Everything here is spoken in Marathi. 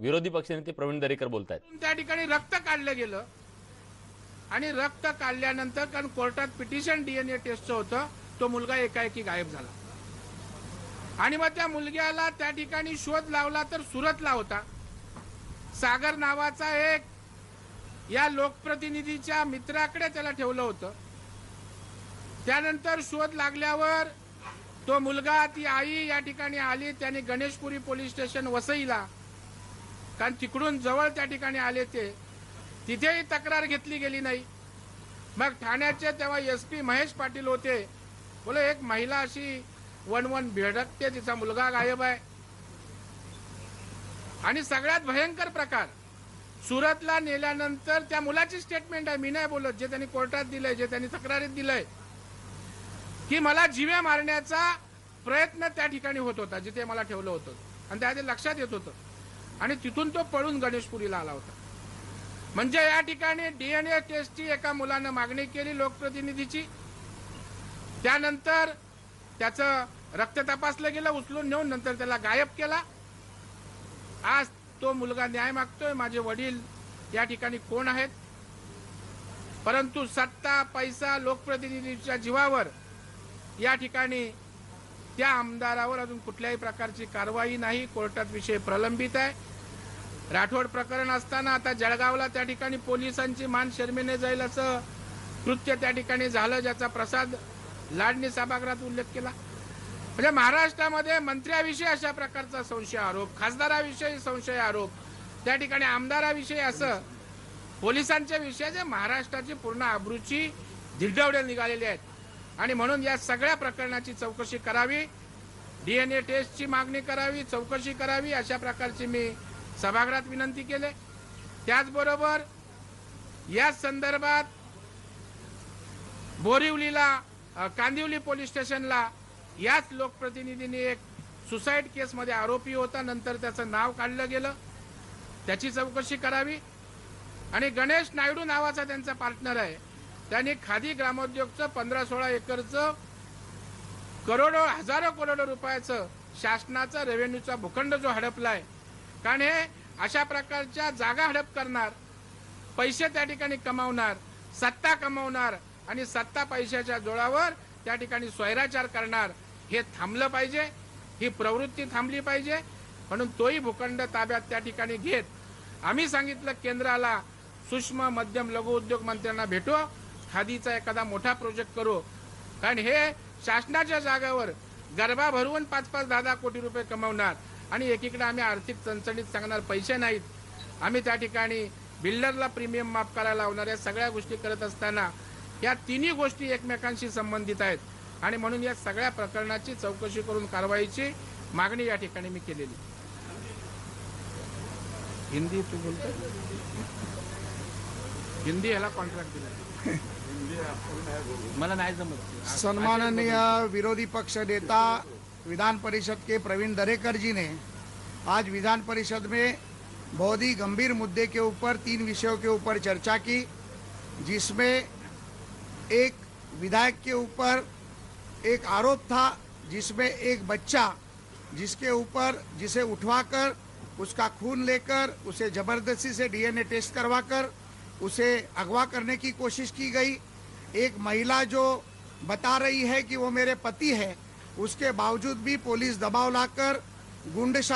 विरोधी पक्षनेते प्रवीण दरेकर बोलतायत. त्या ठिकाणी रक्त काढलं गेलं? आणि रक्त काढल्यानंतर कारण कोर्टात पिटिशन डीएनए टेस्टचं होतं तो मुलगा एकाएकी गायब झाला. आणि मग त्या मुलग्याला त्या ठिकाणी शोध लावला तर सुरतला होता. सागर नावाचा एक या लोकप्रतिनिधीच्या मित्राकडे त्याला ठेवलं होतं. त्यानंतर शोध लागल्यावर तो मुलगा ती आई या ठिकाणी आली त्याने गणेशपुरी पोलीस स्टेशन वसईला कारण तिकडून जवळ त्या ठिकाणी आले ते. तिथेही तक्रार घेतली गेली नाही. मग ठाण्याचे तेव्हा एस पी महेश पाटील होते. बोले एक महिला अशी वन वन भेडकते तिचा मुलगा गायब आहे. आणि सगळ्यात भयंकर प्रकार सुरतला नेल्यानंतर त्या मुलाची स्टेटमेंट आहे. मी नाही बोलत. जे त्यांनी कोर्टात दिलंय जे त्यांनी तक्रारीत दिलंय की मला जिवे मारण्याचा प्रयत्न त्या ठिकाणी होत होता जिथे मला ठेवलं होतं. आणि त्या लक्षात येत होतं. आणि तिथून तो पळून गणेशपुरीला आला होता. म्हणजे या ठिकाणी डीएनए टेस्टची एका मुलानं मागणी केली लोकप्रतिनिधीची. त्यानंतर त्याचं रक्त तपासलं गेलं उचलून नेऊन नंतर त्याला गायब केला. आज तो मुलगा न्याय मागतोय माझे वडील या ठिकाणी कोण आहेत? परंतु सत्ता पैसा लोकप्रतिनिधीच्या जीवावर या ठिकाणी त्या आमदारावर अजून कुठल्याही प्रकारची कारवाई नाही कोर्टात विषय प्रलंबित आहे. राठोड प्रकरण असताना आता जळगावला त्या ठिकाणी पोलिसांची मान शर्मेने जाईल असं कृत्य त्या ठिकाणी झालं ज्याचा प्रसाद लाडणी सभागृहात उल्लेख केला. म्हणजे महाराष्ट्रामध्ये मंत्र्याविषयी अशा प्रकारचा संशय आरोप खासदाराविषयी संशय आरोप त्या ठिकाणी आमदाराविषयी असं पोलिसांच्या विषयाचे महाराष्ट्राची पूर्ण आबरूची धिरडवडे निघालेली आहेत. आणि म्हणून या सगळ्या प्रकरणाची चौकशी करावी डीएनए टेस्टची मागणी करावी चौकशी करावी अशा प्रकारची मी सभागृहात विनंती केले. त्याचबरोबर या संदर्भात बोरिवलीला कांदिवली पोलीस स्टेशनला याच लोकप्रतिनिधींनी एक सुसाईड केसमध्ये आरोपी होता. नंतर त्याचं नाव काढलं गेलं. त्याची चौकशी करावी. आणि गणेश नायडू नावाचा त्यांचा पार्टनर आहे. त्यांनी खादी ग्रामोद्योगचं पंधरा सोळा एकरचं करोडो हजारो करोडो रुपयाचं शासनाचा रेव्हेन्यूचा भूखंड जो हडपलाय कारण हे अशा प्रकारच्या जागा हडप करणार पैसे त्या ठिकाणी कमावणार सत्ता कमावणार आणि सत्ता पैशाच्या जोळावर त्या ठिकाणी स्वैराचार करणार हे थांबलं पाहिजे ही प्रवृत्ती थांबली पाहिजे म्हणून तोही भूखंड ताब्यात त्या ठिकाणी घेत आम्ही सांगितलं केंद्राला सूक्ष्म मध्यम लघु उद्योग मंत्र्यांना भेटू खादीचा एखादा मोठा प्रोजेक्ट करू. कारण हे शासनाच्या जागावर गरबा भरवून पाच पाच दहा दहा कोटी रुपये कमवणार. आणि एकीकडे आम्ही आर्थिक चणचणीत सांगणार पैसे नाहीत. आम्ही त्या ठिकाणी बिल्डरला प्रीमियम माफ करायला लावणार या सगळ्या गोष्टी करत असताना या तिन्ही गोष्टी एकमेकांशी संबंधित आहेत. आणि म्हणून या सगळ्या प्रकरणाची चौकशी करून कारवाईची मागणी या ठिकाणी मी केलेली. हिंदी तू बोलतो हिंदी ह्याला कॉन्ट्रॅक्ट दिला सम्माननीय विरोधी पक्ष नेता विधान परिषद के प्रवीण दरेकर जी ने आज विधान परिषद में बहुत ही गंभीर मुद्दे के ऊपर, तीन विषयों के ऊपर चर्चा की, जिसमें एक विधायक के ऊपर एक आरोप था, जिसमें एक बच्चा जिसके ऊपर, जिसे उठवाकर, उसका खून लेकर, उसे ज़बरदस्ती से डीएनए टेस्ट करवाकर उसे अगवा करने की कोशिश की गई। एक महिला जो बता रही है कि वो मेरे पति है उसके बावजूद भी पुलिस दबाव लाकर गुंडशाही